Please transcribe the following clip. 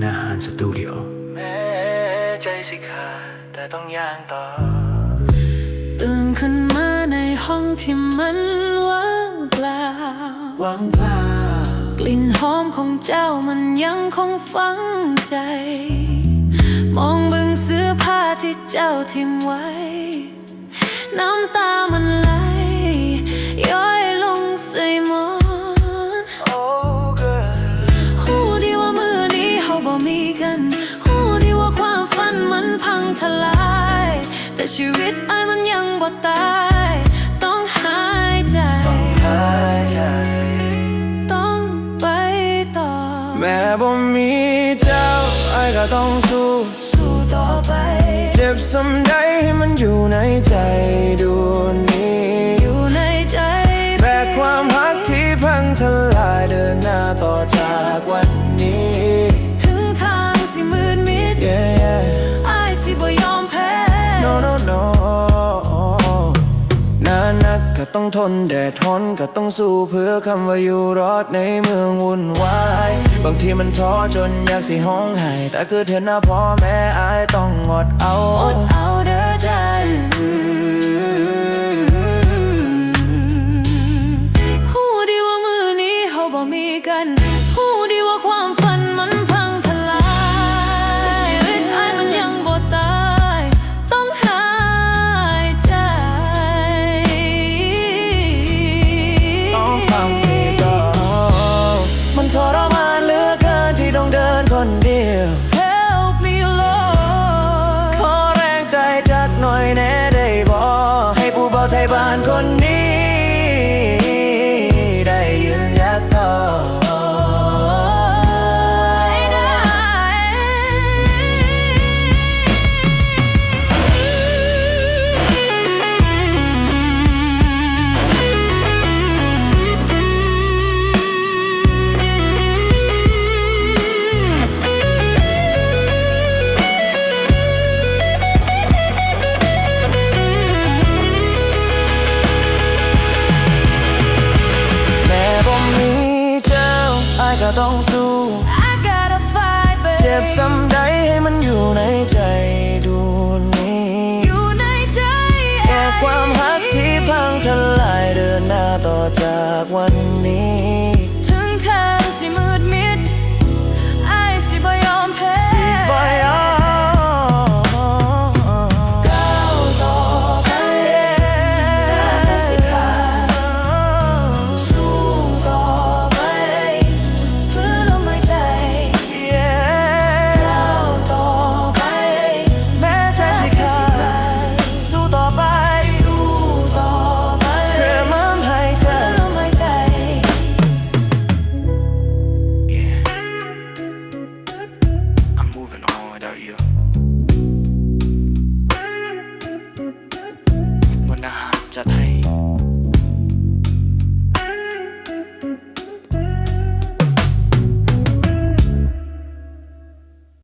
หน้าหานสตูดิโอแม้ใจสิขาดแต่ต้องย่างต่อ ตื่นขึ้นมาในห้องที่มันว่างเปล่าหวังเปล่ากลิ่นหอมของเจ้ามันยังคงฝังใจ มองเบิ่งเสื้อผ้าที่เจ้าทิ้งไว้ น้ำตามันไหล ชีวิตไอ้ายมันยังบ่ตาย ต้องหายใจหายใจ ต้องไปต่อ แม้บ่มีเจ้าไอ้ก็ต้องสู้สู้ต่อไป เจ็บสำใดให้มันอยู่ในใจดวงนี้ อยู่ในใจแบกความรักที่พังทลายเดินหน้าต่อจากวัน ทนแดดทนก็ต้องสู้เพื่อคำว่าอยู่รอดในเมืองวุ่นวาย บางทีมันท้อจนอยากสิห้องไห้แต่คือเธอหน้าพ่อแม่อายต้องอดเอาอดเอาเด้อใจ คนเดียว Help me Lord ขอแรงใจจักหน่อยแน่ได้บ่ให้ผู้เบาไทยบ้านคนนี้ ก็ต้องสู้ I gotta fight babe เจ็บซ้ำใดให้มันอยู่ในใจดวงนี้ อยู่ในใจแค่ความรักที่พังทลายเดินหน้าต่อจากวันนี้ จะให้